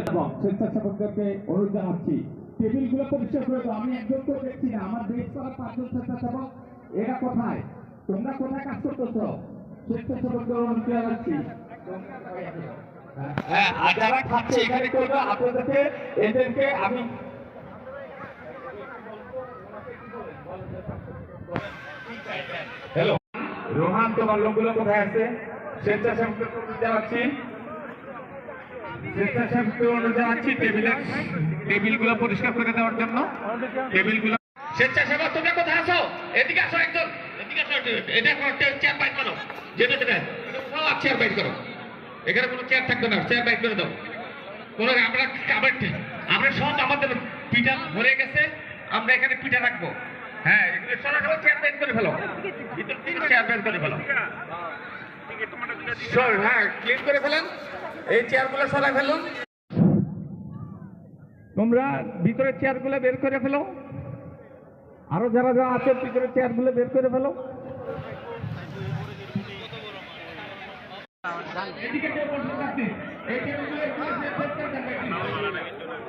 এবং স্বেচ্ছাসেবকদেরকে অনুরোধ জানাচ্ছি। টেবিলগুলো পরিষ্কার করে আমি একজন তো দেখছি না, আমার দেশ করা পাঁচজন স্বেচ্ছাসেবক, এরা কোথায়? তোমরা কোথায় কাজ করতেছ? স্বেচ্ছাসেবকদের অনুরোধ জানাচ্ছি। হ্যাঁ যারা খাচ্ছে, এখানে করবে আপনাদেরকে, এদেরকে আমি হ্যালো রোহান, তোমার লোকগুলো কোথায় আছে? স্বেচ্ছাসেবকদের অনুরোধ জানাচ্ছি। স্বেচ্ছাসেবকদের অনুরোধ জানাচ্ছি টেবিলের টেবিলগুলো পরিষ্কার করে দেওয়ার জন্য। টেবিলগুলো স্বেচ্ছাসেবক তোমরা কোথায় আছো? এদিকে আসো একজন। এদিকে আসো এটা চেয়ার বাইট করো। যেটা যেটা। সব চেয়ার বাইট করো। এখানে কোনো চেয়ার থাকবে না। চেয়ার বাইট করে দাও। কোনো আমরা আমরা আমরা সব আমাদের পিঠা ভরে গেছে। আমরা এখানে পিঠা রাখব। হ্যাঁ এগুলো সরাসরি চেয়ার বাইট করে ফেলো। ভিতর থেকে চেয়ার বাইট করে ফেলো। সর হ্যাঁ ক্লিন করে ফেলেন। এই চেয়ারগুলো সরাই ফেলুন তোমরা ভিতরে চেয়ারগুলো বের করে ফেলো। আরও যারা যারা আছে ভিতরে চেয়ারগুলো বের করে ফেলো। এদিকে যে বসে আছে, এই টেবিলগুলো একটু বের করে দেন, এই টেবিল-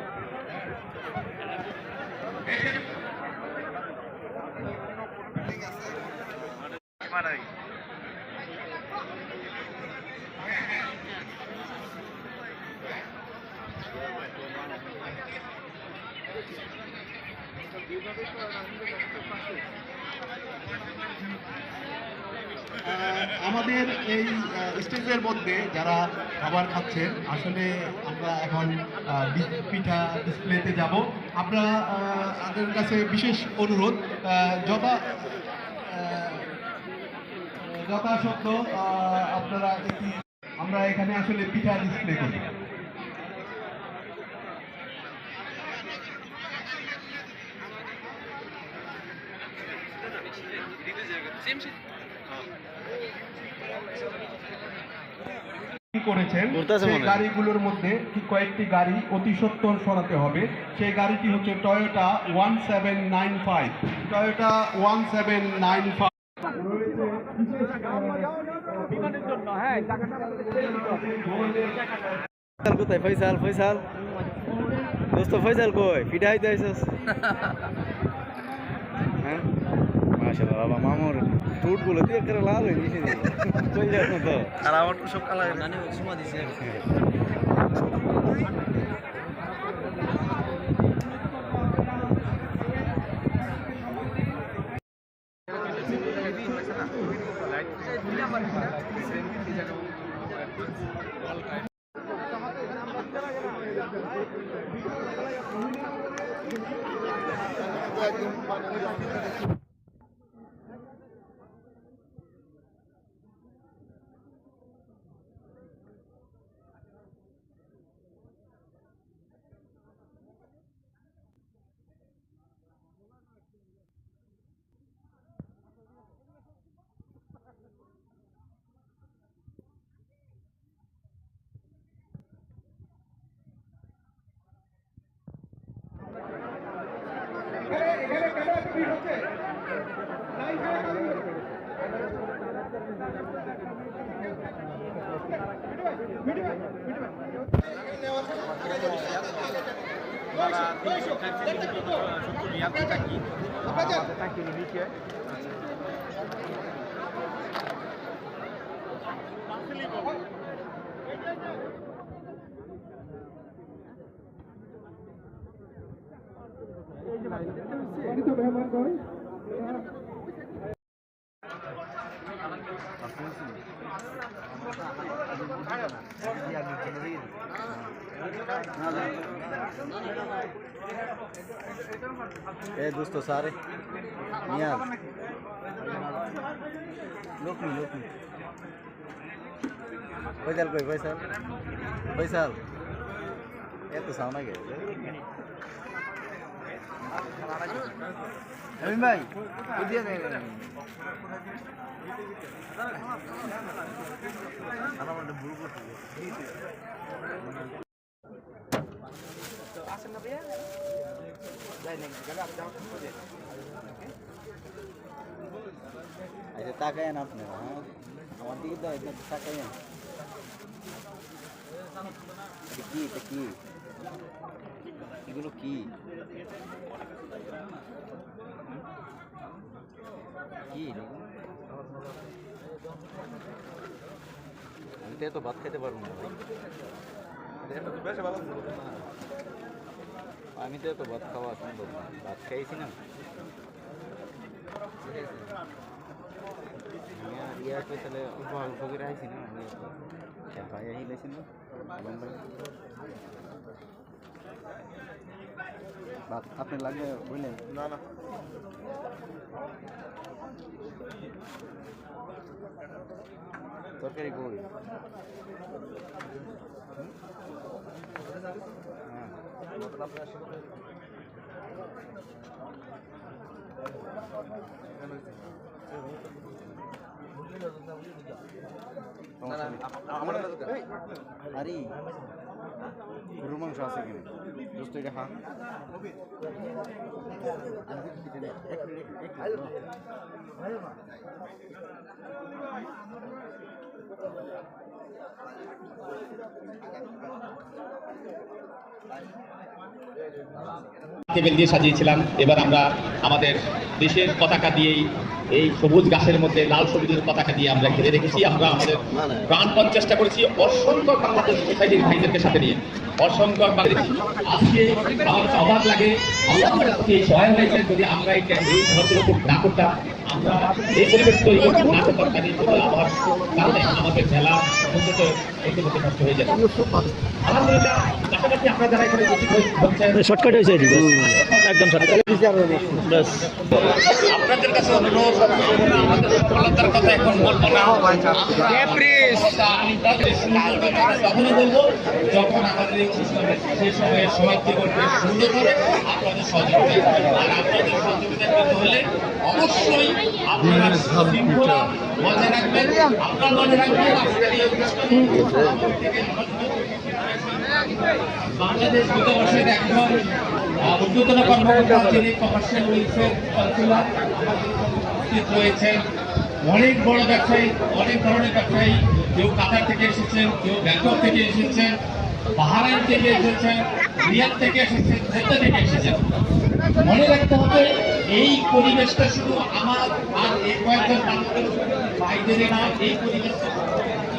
আহ, আমাদের এই স্টেজের মধ্যে যারা খাবার খাচ্ছেন আসলে আমরা এখন পিঠা ডিসপ্লেতে যাব। আমরা আহ, তাদের কাছে বিশেষ অনুরোধ যথা যথাসত্য আপনারা আমরা এখানে আসলে পিঠা ডিসপ্লে করি করেছেন সেই গাড়িগুলোর মধ্যে কয়েকটি গাড়ি অতি সত্তর সরাতে হবে। সেই গাড়িটি হচ্ছে Toyota one seven nine five Toyota one seven nine five কোথায়? ফয়সাল ফয়সাল। দোস্ত ফয়সাল কই? পিঠা হাইতে হ্যাঁ? মাশাআল্লাহ বাবা মামুর টুটগুলো দিয়ে করে লাল হয়ে কই যাস না তো। আর আমার তো সব কালা নানি সুমা দিছে। এটা তো এ দোস্ত সারে নিয়াজ লোকনি লোকনি ফয়সাল কই ফয়সাল? ফয়সাল? এত সাউন্ড আগে আমি ভাই বুঝিয়ে দে আমার মধ্যে ভুল করতে আচ্ছা তাকায় না আপনারা হ্যাঁ আমার দিকে তো একদম তাকায় কি কি এগুলো কি? কি আমি তো এত ভাত খেতে পারব না আমি তো এত ভাত খাওয়া সম্ভব না। ভাত খাইছি না। আর তাহলে অল্প অল্প করে আইছি না। ভাই আহি লম্বা ভাত আপনি লাগবে বুঝলেন না না তরকারি কই আরে গরুর মাংস আছে কিনা? দোস্ত এটা খা টেবিল দিয়ে সাজিয়েছিলাম। এবার আমরা আমাদের দেশের পতাকা দিয়েই এই সবুজ গাছের মধ্যে, লাল সবুজের পতাকা দিয়ে আমরা ঘিরে রেখেছি। আমরা আমাদের প্রাণপণ চেষ্টা করেছি অসংখ্য বাংলাদেশ সোসাইটির ভাইদেরকে সাথে নিয়ে। অসংখ্য আজকে আমার অবাক লাগে। আল্লাহ আমাদের সহায় হয়েছে যদি আমরা এই এই না করতাম। আমরা এই পরিবেশ তৈরি করতাম না করতাম আবার কারণে আমাদের মেলা অন্তত একটু নষ্ট হয়ে যেত আলহামদুলিল্লাহ পাশাপাশি আপনারা যারা এখানে শর্টকাট হয়েছে একদম আপনাদের কাছে অনুরোধ আমাদের সফলতার কথা এখন বলব না। তখনই বলব যখন আমাদের এই সময়ে সমাপ্তি করবে সুন্দরভাবে আপনাদের সহযোগিতা আর আপনাদের সহযোগিতা পেতে হলে অবশ্যই আপনারা শৃঙ্খলা বজায় রাখবেন আপনারা বজায় রাখবেন বাংলাদেশ দূতাবাসের একজন আহ, কর্মকর্তা যিনি কমার্শিয়াল উপস্থিত রয়েছেন অনেক বড় ব্যবসায়ী অনেক ধরনের ব্যবসায়ী কেউ কাতার থেকে এসেছেন কেউ ব্যাংকক থেকে এসেছেন বাহারাইন থেকে এসেছেন রিয়াদ থেকে এসেছেন জেদ্দা থেকে এসেছেন। মনে রাখতে হবে এই পরিবেশটা শুধু আমার আর এই কয়েকজন মানুষের বাইরে না এই পরিবেশটা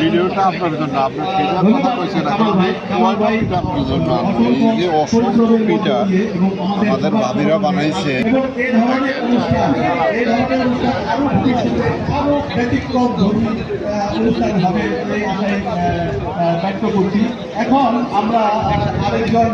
ভিডিওটা আপনার জন্য আপনার সেটার কথা কইছেন এখন। কোয়ালিটিটা আপনার জন্য এই যে অসংখ্য পিঠা আমাদের ভাবিরা বানাইছে। এখন আমরা আরেকজন